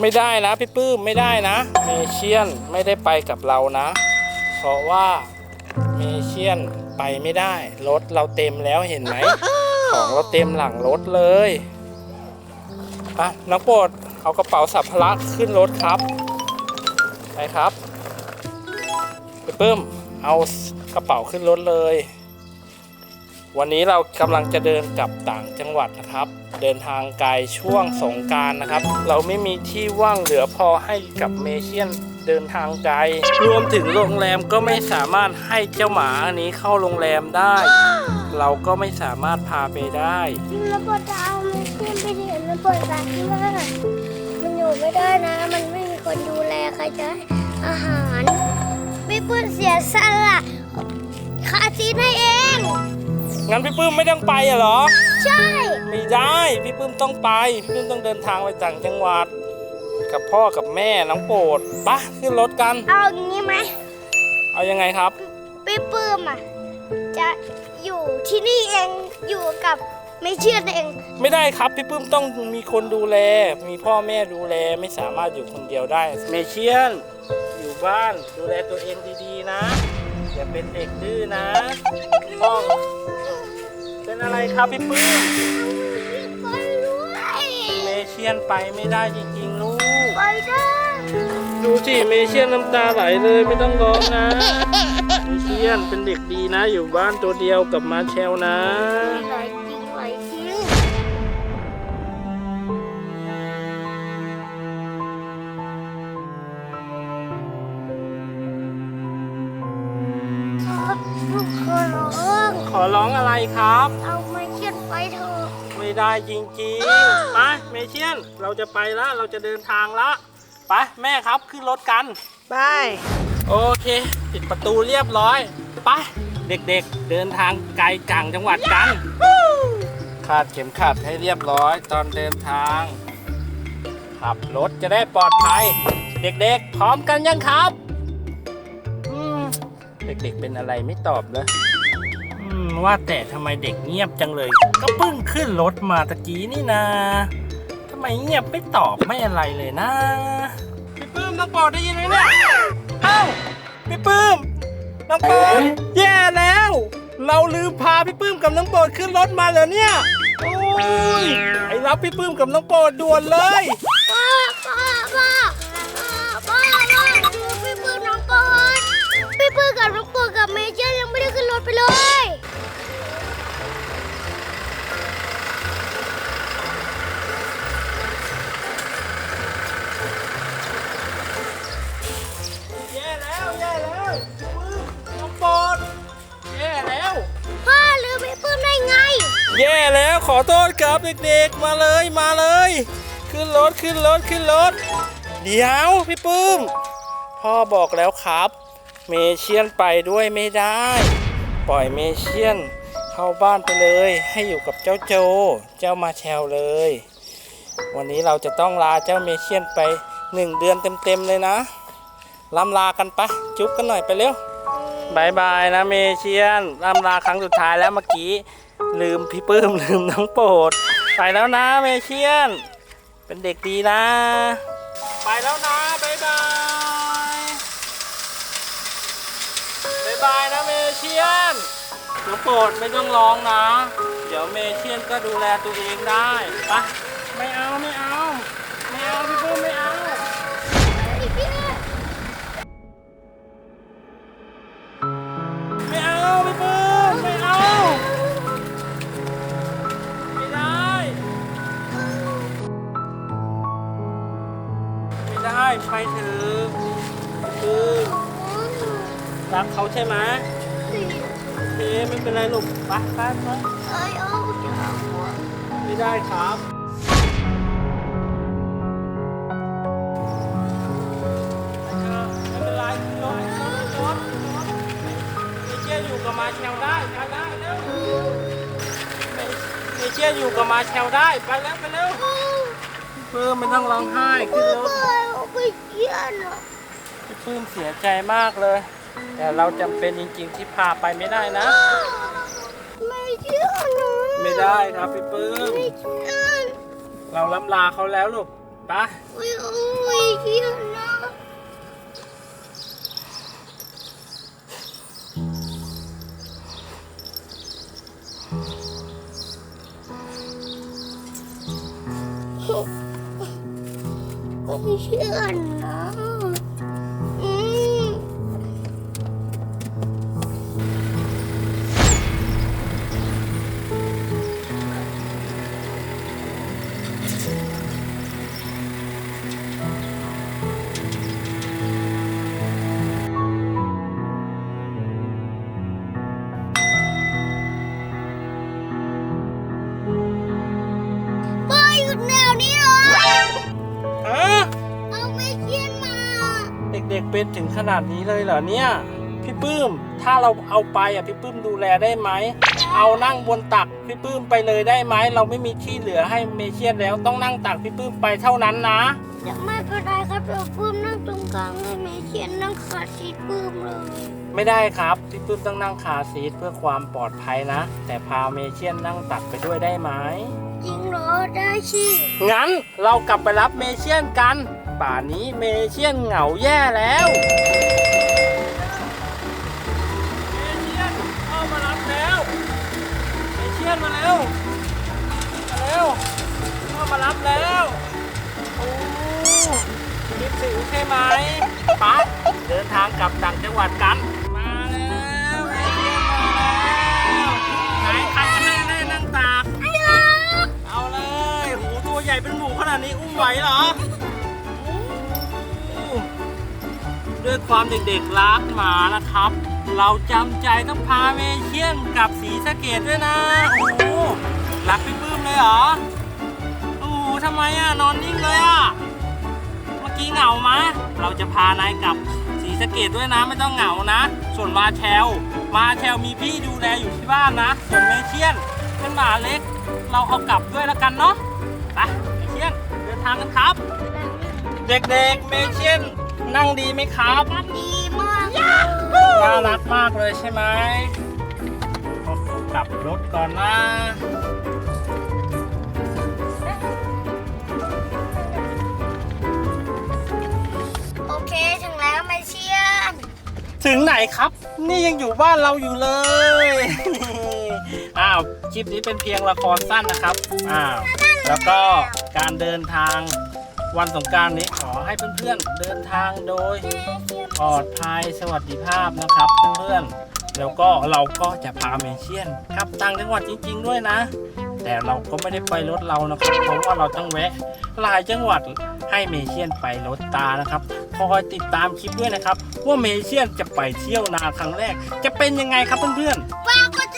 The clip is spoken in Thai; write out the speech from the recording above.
ไม่ได้นะพี่ปื้มไม่ได้นะเมเชียนไม่ได้ไปกับเรานะ เพราะว่าเมเชียนไปไม่ได้รถเราเต็มแล้วเห็นไหมของเราเต็มหลังรถเลยไปน้องโปรดเอากระเป๋าสัมภาระขึ้นรถครับไปครับไปปื้มเอากระเป๋าขึ้นรถเลย วันนี้เรากำลังจะเดินกลับต่างจัง หวัดนะครับ เดินทางไกลช่วงสงกรารนะครับ เราไม่มีที่ว่างเหลือพอให้กับเมเชียนเดินทางไกล รวมถึงโรงแรมก็ไม่สามารถให้เจ้าหมาอันนี้เข้าโรงแรมได้ เราก็ไม่สามารถพาไปได้ระเบิดจะเอามันขึ้นไปเห็นระเบิดรักมากมันอยู่ไม่ได้นะ มันไม่มีคนดูแลใครจะให้อาหารไม่เพื่อนเสียสละคาซีนให้เอง งั้นพี่ปื้มไม่ต้องไปอะเหรอ ใช่ ไม่ได้พี่ปื้มต้องไป พี่ปื้มต้องเดินทางไปต่างจังหวัด กับพ่อกับแม่น้องโปรดปะขึ้นรถกัน เอาอย่างนี้ไหมเอายังไงครับ พี่ปื้มอะจะอยู่ที่นี่เองอยู่กับไม่เชื่อเอง ไม่ได้ครับพี่ปื้มต้องมีคนดูแล มีพ่อแม่ดูแลไม่สามารถอยู่คนเดียวได้เมเชียน อยู่บ้านดูแลตัวเองดีๆนะ อย่าเป็นเด็กดื้อนะพ่อ เป็นอะไรครับพี่ปื้มไปด้วยเมเชียนไปไม่ได้จริงๆลูก ไปได้ดูสิเมเชียนน้ำตาไหลเลยไม่ต้องร้องนะ เมเชียนเป็นเด็กดีนะ อยู่บ้านตัวเดียวกับมาเชลนะ ครับ เอาไม่เชื่อไปเถอะไม่ได้จริงๆไปเมเชียน เราจะไปแล้วเราจะเดินทางแล้วไปแม่ครับขึ้นรถกัน ไปโอเค ปิดประตูเรียบร้อย ไป เด็กๆเดินทางไกลจังจังหวัดกัน คาดเข็มขัดให้เรียบร้อยตอนเดินทาง ขับรถจะได้ปลอดภัย เด็กๆ พร้อมกันยังครับอืมเด็กๆเป็นอะไรไม่ตอบเลยอืม ว่าแต่ทำไมเด็กเงียบจังเลย ก็เพิ่งขึ้นรถมาตะกี้นี่นาทำไมเงียบไม่ตอบไม่อะไรเลยนะพี่ปื้มน้องปอได้ยินไหมเนี่ยเอ้าพี่ปื้มน้องปอแย่แล้ว เราลืมพาพี่ปื้มกับน้องโปรดขึ้นรถมาแล้วเนี่ยโอ้ยไอ้รับพี่ปื้มกับน้องโปรดด่วนเลย อโทษครับเด็กๆ มาเลยมาเลย ขึ้นรถขึ้นรถขึ้นรถเดี๋ยวพี่ปื้มพ่อบอกแล้วครับ เมเชียนไปด้วยไม่ได้ ปล่อยเมเชียนเข้าบ้านไปเลย ให้อยู่กับเจ้าโจ เจ้ามาแชลเลย วันนี้เราจะต้องลาเจ้าเมเชียนไปหนึ่งเดือนเต็มๆเลยนะล่ำลากันปะจุ๊บกันหน่อยไปเร็ว บายบายนะเมเชียนลำลาครั้งสุดท้ายแล้วเมื่อกี้ ลืมพี่ปื้ม ลืมน้องโปรด ไปแล้วนะเมเชียน เป็นเด็กดีนะ ไปแล้วนะบายบายบายบายนะเมเชียนน้องโปรดไม่ต้องร้องนะ เดี๋ยวเมเชียนก็ดูแลตัวเองได้ไป รักเขาใช่ไหมโอเคไม่เป็นไรลูกไปไปไปเอ้ยโอ้จะเอาหัวไม่ได้ครับ ไม่เป็นไรรถรถรถเมเชียอยู่กับมาแชลได้ไปได้เร็วเมเชียอยู่กับมาแชลได้ไปแล้วไปเร็วเพิ่มไม่ต้องร้องไห้ขึ้นรถเอ้ยเอาไปเยี่ยนอะ พี่ปื้มเสียใจมากเลย แต่เราจำเป็นจริงๆที่พาไปไม่ได้นะ ไม่เชื่อนะไม่ได้ครับพี่ปื้มไม่เชื่อเราล้ำลาเขาแล้วลูกไปไม่เอาเชี่ยนนะไม่เชื่อนะ เด็กๆเป็นถึงขนาดนี้เลยเหรอเนี่ย พี่ปื้ม ถ้าเราเอาไปอะพี่ปื้มดูแลได้ไหม เอานั่งบนตักพี่ปื้มไปเลยได้ไหม เราไม่มีที่เหลือให้เมเชียนแล้วต้องนั่งตักพี่ปื้มไปเท่านั้นนะเดี๋ยวไม่เป็นไรครับเดี๋ยวปื้มนั่งตรงกลางให้ไม่เขียนนั่งขาดชีดปื้มเลย ไม่ได้ครับพี่ปื้มต้องนั่งคาร์ซีทเพื่อความปลอดภัยนะ แต่พาเมเชียนนั่งตักไปด้วยได้ไหม จริงเหรอได้ชีงั้นเรากลับไปรับเมเชียนกัน ป่านนี้เมเชียนเหงาแย่แล้ว เมเชียนเข้ามารับแล้ว เมเชียนมาเร็วมาเร็วเข้ามารับแล้วโอ้คิดถึงใช่ไหมไปะเดินทางกลับต่างจังหวัดกัน ญ่เป็นหมูขนาดนี้อุ้มไหวเหรอ ด้วยความเด็กๆรักหมานะครับ เราจำใจต้องพาเมเชียนกับสีสะเกดด้วยนะ โอ้โหรักพี่ปื้มเลยเหรอ โอ้โหทำไมอะ นอนนิ่งเลยอะ เมื่อกี้เหงามะ เราจะพานายกับสีสะเกดด้วยนะไม่ต้องเหงานะ ส่วนมาแชลมาแชลมีพี่ดูแลอยู่ที่บ้านนะ ส่วนเมเชียนเป็นหมาเล็ก เราเอากลับด้วยแล้วกันเนาะ ทางกันครับ เด็กๆเมเชียนนั่งดีไหมครับ ดีมากน่ารักมากเลยใช่ไหมกลับรถก่อนนะโอเคถึงแล้วไม่เชียน ถึงไหนครับ นี่ยังอยู่บ้านเราอยู่เลย อ้าว คลิปนี้เป็นเพียงละครสั้นนะครับ อ้าว แล้วก็การเดินทางวันสงกรารนี้ขอให้เพื่อนๆเดินทางโดยปลอดภัยสวัสดิภาพนะครับเพื่อนๆแล้วก็เราก็จะพาเมเชียนกลับต่างจังหวัดจริง ๆ ด้วยนะ แต่เราก็ไม่ได้ไปรถเรานะครับเพราะว่าเราต้องแวะหลายจังหวัดให้เมเชียนไปรถตานะครับคอยติดตามคลิปด้วยนะครับ ว่าเมเชียนจะไปเที่ยวนาครั้งแรก จะเป็นยังไงครับเพื่อนๆ ฝากกด